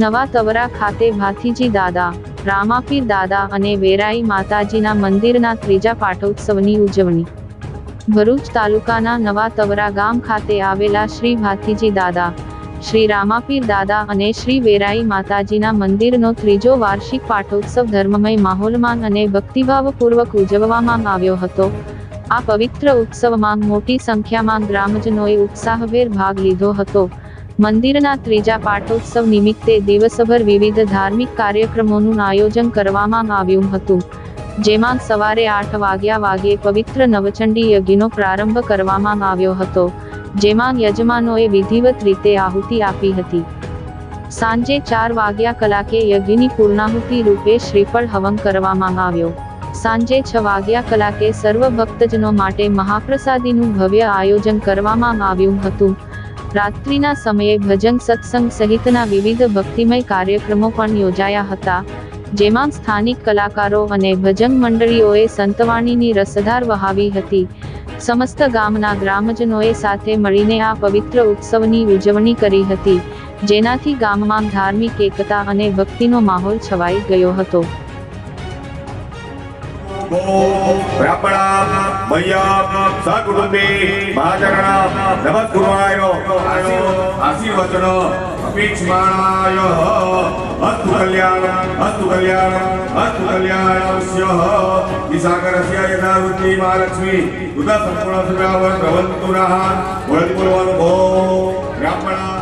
નવા તવરા ખાતે ભાથીજી દાદા, રામાપીર દાદા અને વેરાઈ માતાજીના મંદિરના ત્રીજા પાટોત્સવની ઉજવણી. ભરૂચ તાલુકાના નવા તવરા ગામ ખાતે આવેલા શ્રી ભાથીજી દાદા, શ્રી રામાપીર દાદા અને શ્રી વેરાઈ માતાજીના મંદિરનો ત્રીજો વાર્ષિક પાટોત્સવ ધર્મમય માહોલમાં અને ભક્તિભાવપૂર્વક ઉજવવામાં આવ્યો હતો. આ પવિત્ર ઉત્સવમાં મોટી સંખ્યામાં ગ્રામજનોએ ઉત્સાહભેર ભાગ લીધો હતો. મંદિરના ત્રીજા પાટોત્સવ નિમિત્તે દિવસભર વિવિધ ધાર્મિક કાર્યક્રમોનું આયોજન કરવામાં આવ્યું હતું, જેમાં સવારે આઠ વાગ્યા વાગે પવિત્ર નવચંડી યજ્ઞનો પ્રારંભ કરવામાં આવ્યો હતો, જેમાં યજમાનોએ વિધિવત રીતે આહુતિ આપી હતી. સાંજે ચાર વાગ્યા કલાકે યજ્ઞની પૂર્ણાહુતિ રૂપે શ્રીફળ હવન કરવામાં આવ્યો. સાંજે છ વાગ્યા કલાકે સર્વ ભક્તજનો માટે મહાપ્રસાદીનું ભવ્ય આયોજન કરવામાં આવ્યું હતું રાત્રિના સમયે ભજન સત્સંગ સહિતના વિવિધ ભક્તિમય કાર્યક્રમો પણ યોજાયા હતા, જેમાં સ્થાનિક કલાકારો અને ભજન મંડળીઓએ સંતવાણીની રસધાર વહાવી હતી. સમસ્ત ગામના ગ્રામજનોએ સાથે મળીને આ પવિત્ર ઉત્સવની ઉજવણી કરી હતી, જેનાથી ગામમાં ધાર્મિક એકતા અને ભક્તિનો માહોલ છવાઈ ગયો હતો. મય્યા સકુટુંબે મહાચરણા નમસ્કુર્વાય આશીર્વચન અપેક્ષમાણાય અસ્તુ કલ્યાણ અસ્તુ કલ્યાણ અસ્તુ કલ્યાણસ્ય વિસાગરસ્ય યથાવૃત્તિ મહાલક્ષ્મી ઉદા સંપૂર્ણ સુવ્યાવર ભવંતુ નઃ વળતિ બોલવાનું ભો બ્રાહ્મણા